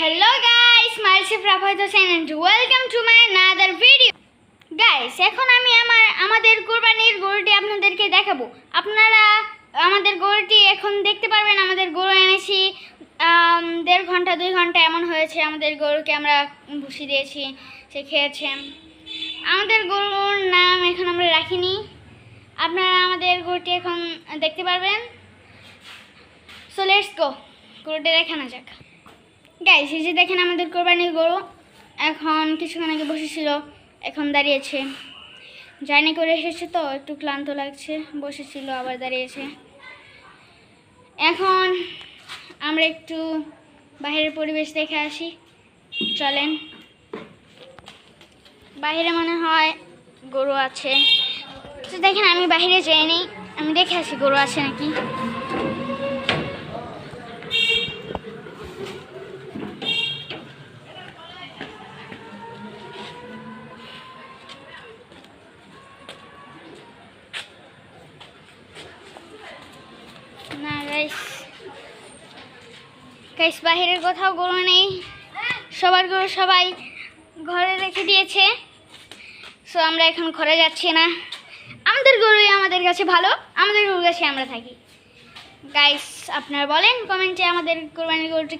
Hello guys, myself Rafat Hossain and welcome to my another video. Guys এখন আমি আমার আমাদের কোরবানির গরুটি আপনাদেরকে দেখাবো। আপনারা আমাদের গরুটি এখন দেখতে পারবেন আমাদের গরু এনেছি দেড় ঘণ্টা দুই ঘণ্টা এমন হয়েছে আমাদের গরুকে আমরা ভুসি দিয়েছি সে খেয়েছে। আমাদের গরুর নাম এখন আমরা রাখিনি। আপনারা আমাদের গরুটি এখন দেখতে পারবেন। সো লেটস গো গরুটি দেখানো যাক। গাইস এই যে দেখেন আমাদের কোরবানির গরু। এখন কিছুক্ষণ আগে বসেছিল, এখন দাঁড়িয়েছে। জার্নি করে এসেছে তো, একটু ক্লান্ত লাগছে, বসেছিল, আবার দাঁড়িয়েছে। এখন আমরা একটু বাইরের পরিবেশ দেখে আসি। চলেন। বাইরে মনে হয় গরু আছে। তো দেখেন, আমি বাইরে যাইনি, আমি দেখে আসি গরু আছে নাকি। গাইস গাইস বাহিরের কোথাও গরু নেই। সবার গরু সবাই ঘরে রেখে দিয়েছে। সো আমরা এখন ঘরে যাচ্ছি না। আমাদের গরুই আমাদের কাছে ভালো, আমাদের গরুর কাছে আমরা থাকি। গাইস আপনারা বলেন কমেন্টে আমাদের কোরবানির গরুটা